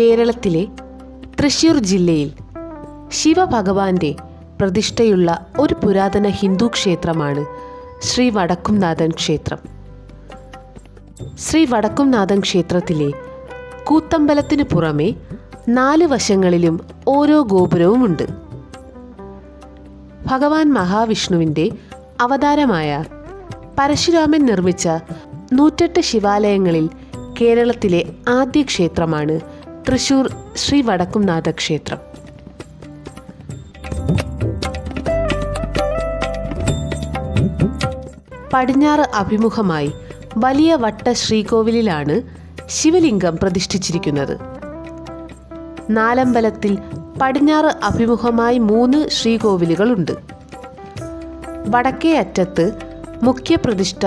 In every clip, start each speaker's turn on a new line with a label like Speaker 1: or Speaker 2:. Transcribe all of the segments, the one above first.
Speaker 1: കേരളത്തിലെ തൃശൂർ ജില്ലയിൽ ശിവഭഗവാന്റെ പ്രതിഷ്ഠയുള്ള ഒരു പുരാതന ഹിന്ദു ക്ഷേത്രമാണ് ശ്രീ വടക്കുംനാഥൻ ക്ഷേത്രം. ശ്രീ വടക്കുംനാഥൻ ക്ഷേത്രത്തിലെ കൂത്തമ്പലത്തിനു പുറമെ നാല് വശങ്ങളിലും ഓരോ ഗോപുരവുമുണ്ട്. ഭഗവാൻ മഹാവിഷ്ണുവിന്റെ അവതാരമായ പരശുരാമൻ നിർമ്മിച്ച നൂറ്റെട്ട് ശിവാലയങ്ങളിൽ കേരളത്തിലെ ആദ്യ ക്ഷേത്രമാണ് തൃശൂർ ശ്രീ വടക്കുംനാഥ ക്ഷേത്രം. പടിഞ്ഞാറ് അഭിമുഖമായി വലിയ വട്ട ശ്രീകോവിലിലാണ് ശിവലിംഗം പ്രതിഷ്ഠിച്ചിരിക്കുന്നത്. നാലമ്പലത്തിൽ പടിഞ്ഞാറ് അഭിമുഖമായി മൂന്ന് ശ്രീകോവിലുകളുണ്ട്. വടക്കേ അറ്റത്ത് മുഖ്യപ്രതിഷ്ഠ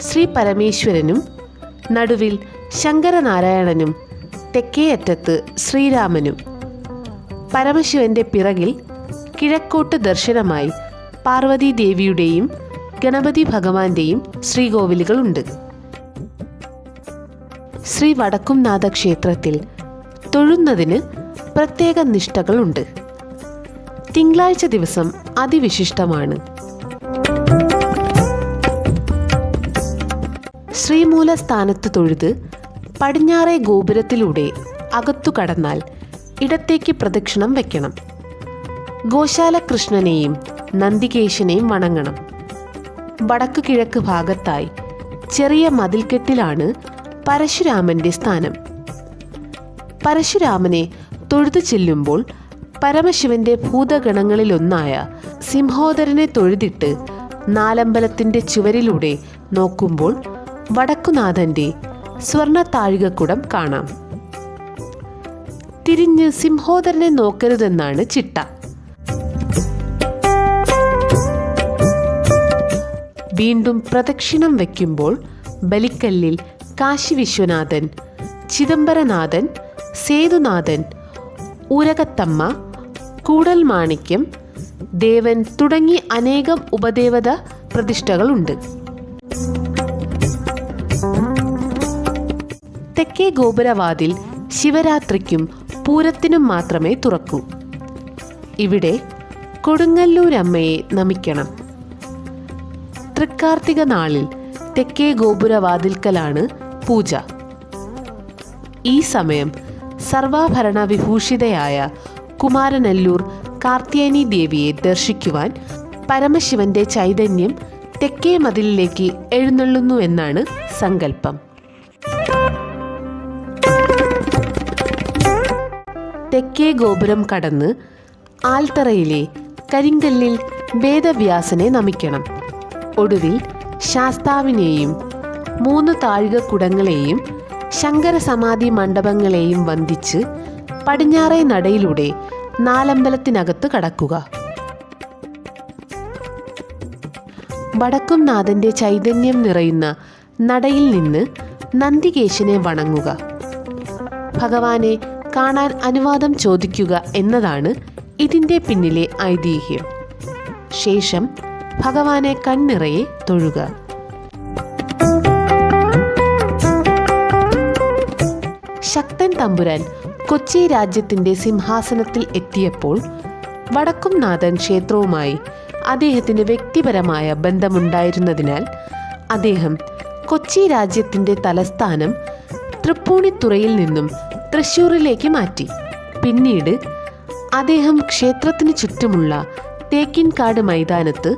Speaker 1: ശ്രീ പരമേശ്വരനും നടുവിൽ ശങ്കരനാരായണനും തെക്കേ അറ്റത്ത് ശ്രീരാമനും പരമശിവന്റെ പിറകിൽ കിഴക്കോട്ട് ദർശനമായി പാർവതി ദേവിയുടെയും ഗണപതി ഭഗവാന്റെയും ശ്രീകോവിലുകളുണ്ട്. ശ്രീ വടക്കുംനാഥ ക്ഷേത്രത്തിൽ തൊഴുന്നതിന് പ്രത്യേക നിഷ്ഠകളുണ്ട്. തിങ്കളാഴ്ച ദിവസം അതിവിശിഷ്ടമാണ്. ശ്രീമൂല സ്ഥാനത്ത് തൊഴുത് പടിഞ്ഞാറേ ഗോപുരത്തിലൂടെ അകത്തു കടന്നാൽ ഇടത്തേക്ക് പ്രദക്ഷിണം വെക്കണം. ഗോശാല കൃഷ്ണനെയും നന്ദികേശനെയും വണങ്ങണം. വടക്കു കിഴക്ക് ഭാഗത്തായി ചെറിയ മതിൽക്കെട്ടിലാണ് പരശുരാമന്റെ സ്ഥാനം. പരശുരാമനെ തൊഴുതു ചെല്ലുമ്പോൾ പരമശിവന്റെ ഭൂതഗണങ്ങളിലൊന്നായ സിംഹോദരനെ തൊഴുതിട്ട് നാലമ്പലത്തിന്റെ ചുവരിലൂടെ നോക്കുമ്പോൾ വടക്കുനാഥന്റെ സ്വർണ താഴികക്കുടം കാണാം. തിരിഞ്ഞ് സിംഹോദരനെ നോക്കരുതെന്നാണ് ചിട്ട. വീണ്ടും പ്രദക്ഷിണം വയ്ക്കുമ്പോൾ ബലിക്കല്ലിൽ കാശി വിശ്വനാഥൻ ചിദംബരനാഥൻ സേതുനാഥൻ ഊരകത്തമ്മ കൂടൽ മാണിക്യം ദേവൻ തുടങ്ങി അനേകം ഉപദേവത പ്രതിഷ്ഠകളുണ്ട്. തെക്കേ ഗോപുരവാതിൽ ശിവരാത്രിക്കും പൂരത്തിനും മാത്രമേ തുറക്കൂ. ഇവിടെ കൊടുങ്ങല്ലൂരമ്മയെ നമിക്കണം. തൃക്കാർത്തിക നാളിൽ തെക്കേ ഗോപുരവാതിൽക്കലാണ് പൂജ. ഈ സമയം സർവാഭരണ വിഭൂഷിതയായ കുമാരനല്ലൂർ കാർത്തിയാനി ദേവിയെ ദർശിക്കുവാൻ പരമശിവന്റെ ചൈതന്യം തെക്കേ മതിലിലേക്ക് എഴുന്നള്ളുന്നുവെന്നാണ് സങ്കല്പം. തെക്കേ ഗോപുരം കടന്ന് ആൽത്തറയിലെ കരിങ്കല്ലിൽ വേദവ്യാസനെ നമിക്കണം. ഒടുവിൽ ശാസ്താവിനെയും മൂന്ന് താഴികക്കുടങ്ങളെയും ശങ്കരസമാധി മണ്ഡപങ്ങളെയും വന്ദിച്ച് പടിഞ്ഞാറേ നടയിലൂടെ നാലമ്പലത്തിനകത്ത് കടക്കുക. വടക്കും നാഥന്റെ ചൈതന്യം നിറയുന്ന നടയിൽ നിന്ന് നന്ദികേശനെ വണങ്ങുക. ഭഗവാനെ കാണാൻ അനുവാദം ചോദിക്കുക എന്നതാണ് ഇതിന്റെ പിന്നിലെ ഐതിഹ്യം. ശേഷം ഭഗവാനെ കണ്ണിറയെ തൊഴുക. ശക്തൻ തമ്പുരാൻ കൊച്ചി രാജ്യത്തിന്റെ സിംഹാസനത്തിൽ എത്തിയപ്പോൾ വടക്കുംനാഥൻ ക്ഷേത്രവുമായി അദ്ദേഹത്തിന് വ്യക്തിപരമായ ബന്ധമുണ്ടായിരുന്നതിനാൽ അദ്ദേഹം കൊച്ചി രാജ്യത്തിന്റെ തലസ്ഥാനം തൃപ്പൂണിത്തുറയിൽ നിന്നും തൃശ്ശൂരിലേക്ക് മാറ്റി. പിന്നീട് അദ്ദേഹം ക്ഷേത്രത്തിന് ചുറ്റുമുള്ള തേക്കിൻകാട് മൈതാനത്ത്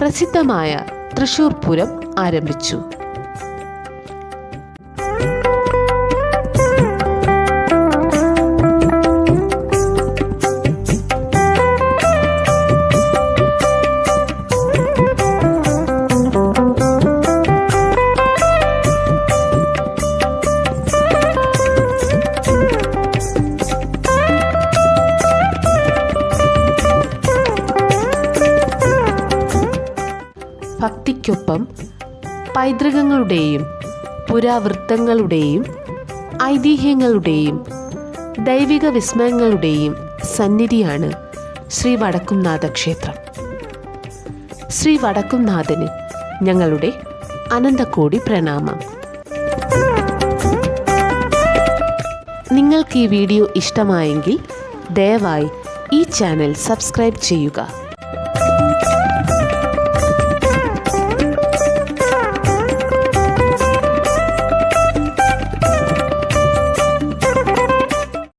Speaker 1: പ്രസിദ്ധമായ തൃശൂർ പൂരം ആരംഭിച്ചു. ഭക്തിക്കൊപ്പം പൈതൃകങ്ങളുടെയും പുരാവൃത്തങ്ങളുടെയും ഐതിഹ്യങ്ങളുടെയും ദൈവിക വിസ്മയങ്ങളുടെയും സന്നിധിയാണ് ശ്രീ വടക്കുംനാഥ ക്ഷേത്രം. ശ്രീ വടക്കുംനാഥന് ഞങ്ങളുടെ അനന്തകോടി പ്രണാമം. നിങ്ങൾക്ക് ഈ വീഡിയോ ഇഷ്ടമായെങ്കിൽ ദയവായി ഈ ചാനൽ സബ്സ്ക്രൈബ് ചെയ്യുക.